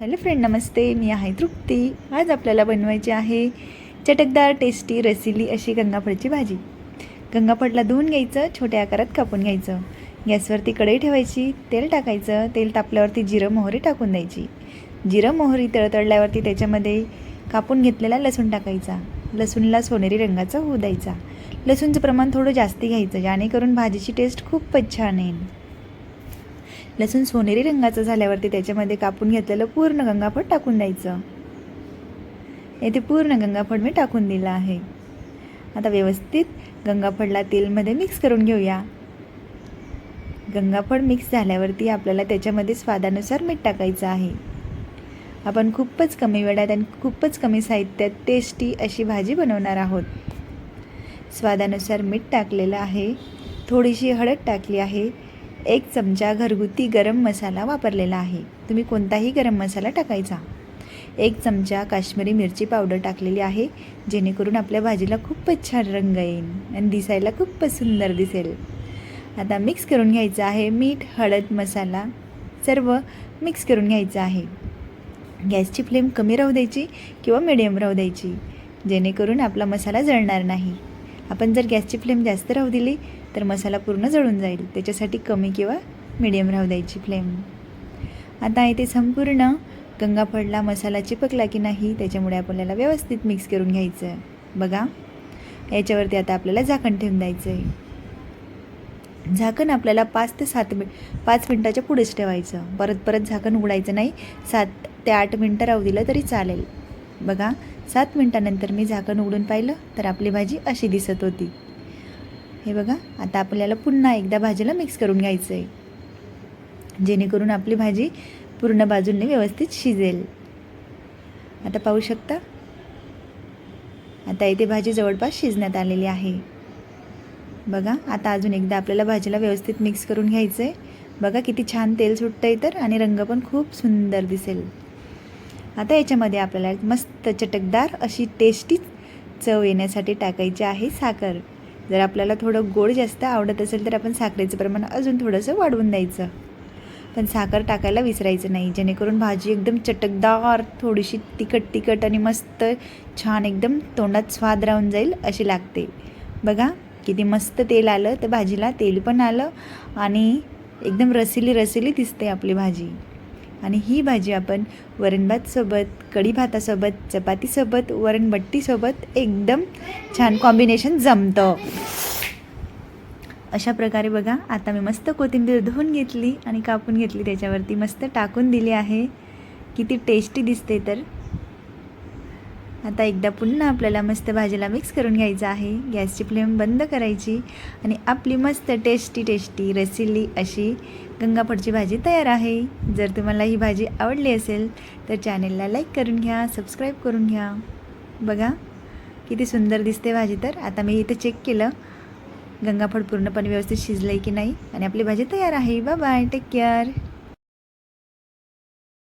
Hello friend नमस्ते. मी आहे तृप्ती. आज आपल्याला बनवायची आहे चटकदार टेस्टी रसिली अशी गंगाफळची भाजी. गंगाफळला धुवून घ्यायचं छोट्या आकारात कापून घ्यायचं. गॅसवरती कढई ठेवायची तेल टाकायचं. तेल तापल्यावरती जिरं मोहरी टाकून द्यायची. जिरं मोहरी तळतळल्यावरती त्याच्यामध्ये कापून घेतलेला लसूण टाकायचा. लसूणला सोनेरी रंगाचा होऊ द्यायचा. लसूणचं प्रमाण थोडं जास्ती घ्यायचं जेणेकरून भाजीची टेस्ट खूपच छान येईल. लसूण सोनेरी रंगाचं झाल्यावरती त्याच्यामध्ये कापून घेतलेलं पूर्ण गंगाफळ टाकून द्यायचं. येथे पूर्ण गंगाफळ मी टाकून दिलं आहे. आता व्यवस्थित गंगाफळला तेलमध्ये मिक्स करून घेऊया. गंगाफळ मिक्स झाल्यावरती आपल्याला त्याच्यामध्ये स्वादानुसार मीठ टाकायचं आहे. आपण खूपच कमी वेळात आणि खूपच कमी साहित्यात टेस्टी अशी भाजी बनवणार आहोत. स्वादानुसार मीठ टाकलेलं आहे. थोडीशी हळद टाकली आहे. एक चमचा घरगुती गरम मसाला वापरलेला आहे. तुम्ही कोणताही गरम मसाला टाकायचा. एक चमचा काश्मीरी मिरची पावडर टाकलेली आहे जेणेकरून आपल्या भाजीला खूपच छान रंग येईल आणि दिसायला खूपच सुंदर दिसेल. आता मिक्स करून घ्यायचं आहे मीठ हळद मसाला सर्व मिक्स करून घ्यायचं आहे. गॅसची फ्लेम कमी राहू द्यायची किंवा मिडियम राहू द्यायची जेणेकरून आपला मसाला जळणार नाही. आपण जर गॅसची फ्लेम जास्त राहू दिली तर मसाला पूर्ण जळून जाईल. त्याच्यासाठी कमी किंवा मिडियम राहू द्यायची फ्लेम. आता इथे संपूर्ण गंगाफळला मसाला चिपकला की नाही त्याच्यामुळे आपल्याला व्यवस्थित मिक्स करून घ्यायचं आहे बघा याच्यावरती आता आपल्याला झाकण ठेवून द्यायचं आहे झाकण आपल्याला पाच ते सात मिनिट पाच मिनटाच्या पुढेच ठेवायचं. परत परत झाकण उघडायचं नाही. सात ते आठ मिनटं राहू दिलं तरी चालेल. बघा सात मिनटानंतर मी झाकण उघडून पाहिलं तर आपली भाजी अशी दिसत होती. हे बघा आता आपल्याला पुन्हा एकदा भाजीला मिक्स करून घ्यायचं आहे जेणेकरून आपली भाजी पूर्ण बाजूने व्यवस्थित शिजेल. आता पाहू शकता? आता इथे भाजी जवळपास शिजण्यात आलेली आहे. बघा आता अजून एकदा आपल्याला भाजीला व्यवस्थित मिक्स करून घ्यायचं आहे बघा किती छान तेल सुटतं आहे तर आणि रंग पण खूप सुंदर दिसेल. आता याच्यामध्ये आपल्याला मस्त चटकदार अशी टेस्टी चव येण्यासाठी टाकायची आहे साखर. जर आपल्याला थोडं गोड जास्त आवडत असेल तर आपण साखरेचं प्रमाण अजून थोडंसं वाढवून द्यायचं. पण साखर टाकायला विसरायचं नाही. जेणेकरून भाजी एकदम चटकदार थोडीशी तिखट तिखट आणि मस्त छान एकदम तोंडात स्वाद राहून जाईल अशी लागते. बघा किती मस्त तेल आलं. तर भाजीला तेल पण आलं आणि एकदम रसिली रसिली दिसते आपली भाजी. आणि ही भाजी आपण वरणभातसोबत कढी भातासोबत चपातीसोबत वरणबट्टीसोबत एकदम छान कॉम्बिनेशन जमतं. अशा प्रकारे बघा आता मी मस्त कोथिंबीर धुवून घेतली आणि कापून घेतली. त्याच्यावरती मस्त टाकून दिली आहे. किती टेस्टी दिसते तर. आता एकदा पुन्हा आपल्याला मस्त भाजीला मिक्स करून घ्यायचं आहे. गॅसची फ्लेम बंद करायची आणि आपली मस्त टेस्टी टेस्टी रसिली अशी गंगाफडची भाजी तयार आहे. जर तुम्हाला ही भाजी आवडली असेल तर चॅनेलला लाईक करून घ्या सबस्क्राईब करून घ्या. बघा किती सुंदर दिसते भाजी तर. आता मी इथे चेक केलं. गंगाफळ पूर्णपणे व्यवस्थित शिजलं आहे की नाही? आणि आपली भाजी तयार आहे. Bye bye take care